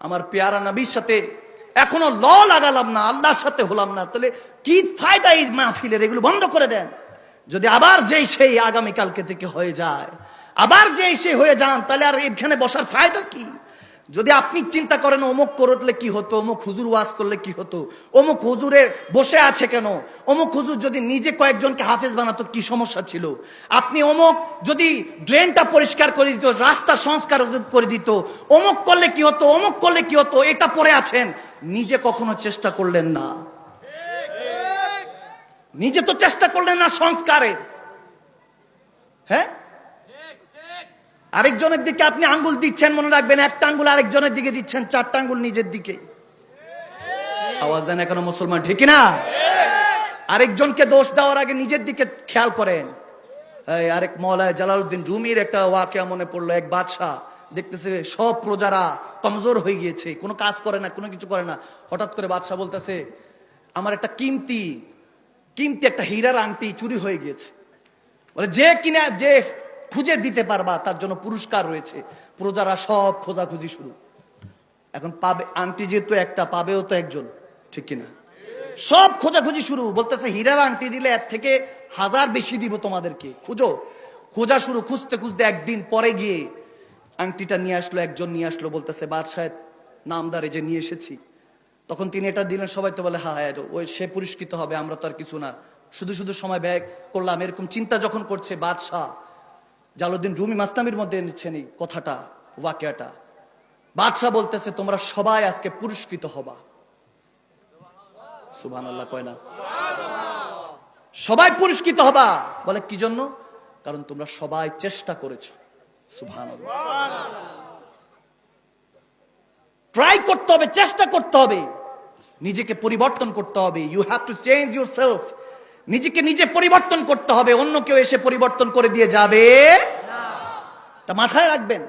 আমার পেয়ারা নবীর সাথে এখনও ল লাগালাম না, আল্লাহর সাথে হলাম না। তাহলে কি ফায়দা এই মাহফিলের? এগুলো বন্ধ করে দেন। যদি আবার যেই সেই আগামীকালকে থেকে হয়ে যায়, আবার যেই সেই হয়ে যান, তাহলে আর এখানে বসার ফায়দা কি? যদি আপনি চিন্তা করেন, অমুক করলে কি হতো, অমুক হুজুর ওয়াজ করলে কি হতো, অমুক হুজুরে বসে আছে কেন, অমুক হুজুর যদি নিজে কয়েকজনকে হাফেজ বানাতো, কি সমস্যা ছিল? আপনি অমুক যদি ড্রেনটা পরিষ্কার করে দিত, রাস্তা সংস্কার করে দিত, অমুক করলে কি হতো, অমুক করলে কি হতো, এটা পড়ে আছেন, নিজে কখনো চেষ্টা করলেন না। নিজে তো চেষ্টা করলেন না সংস্কারে হ্যাঁ? আরেকজনের দিকে আপনি আঙ্গুল দিচ্ছেন, মনে রাখবেন, একটা আঙ্গুল আরেকজনের দিকে দিচ্ছেন, চারটা আঙ্গুল নিজের দিকে। আওয়াজ দেন এখনও মুসলমান, ঠিক না আরেকজনকে দোষ দেওয়ার আগে নিজের দিকে খেয়াল করেন। আরেক মৌলায় জালালউদ্দিন রুমির একটা ওয়াকিয়া মনে পড়ল, এক বাদশাহ। দেখতেছে সব প্রজারা কমজোর হয়ে গিয়েছে, কোনো কাজ করে না, কোনো কিছু করে না। হঠাৎ করে বাদশাহ বলতেছে, আমার একটা কিমতি কিমতি একটা হীরার আংটি চুরি হয়ে গিয়েছে। বলে, যে কিনা, যে খুঁজে দিতে পারবা, তার জন্য পুরস্কার রয়েছে। প্রজারা সব খোঁজাখুঁজি শুরু। এখন পাবে, আংটি যেহেতু একটা, পাবেও তো একজন, ঠিক কিনা? সব খোঁজাখুঁজি শুরু। বলতেছে, হীরার আংটি দিলে এর থেকে হাজার বেশি দিব তোমাদেরকে। খুঁজো। খোঁজা শুরু, খুঁজতে খুঁজতে একদিন পরে গিয়ে আংটিটা নিয়ে আসলো, একজন নিয়ে আসলো, বলতেছে বাদশাহেব নামদারে যে নিয়ে এসেছি। তখন তিনি এটা দিলেন, সবাই তো বলে হ্যাঁ হ্যাঁ ওই সে পুরস্কৃত হবে, আমরা তো আর কিছু না। শুধু শুধু সময় ব্যয় করলাম, এরকম চিন্তা যখন করছে, বাদশাহ জালুদ্দিন রুমি মাস্তামির মধ্যে এনেছেন এই কথাটা, ওয়াকিয়াটা। বাদশাহ বলতেছে, তোমরা সবাই আজকে পুরস্কৃত হবা। সুবহান আল্লাহ কয় না? সবাই পুরস্কৃত হবা। বলে, কি জন্য? কারণ তোমরা সবাই চেষ্টা করেছ। সুবহান ট্রাই করতে হবে, চেষ্টা করতে হবে। নিজেকে পরিবর্তন করতে হবে। You have to change your নিজেকে নিজে পরিবর্তন করতে হবে। অন্য কেউ এসে পরিবর্তন করে দিয়ে যাবে। তা মাথায় রাখবেন।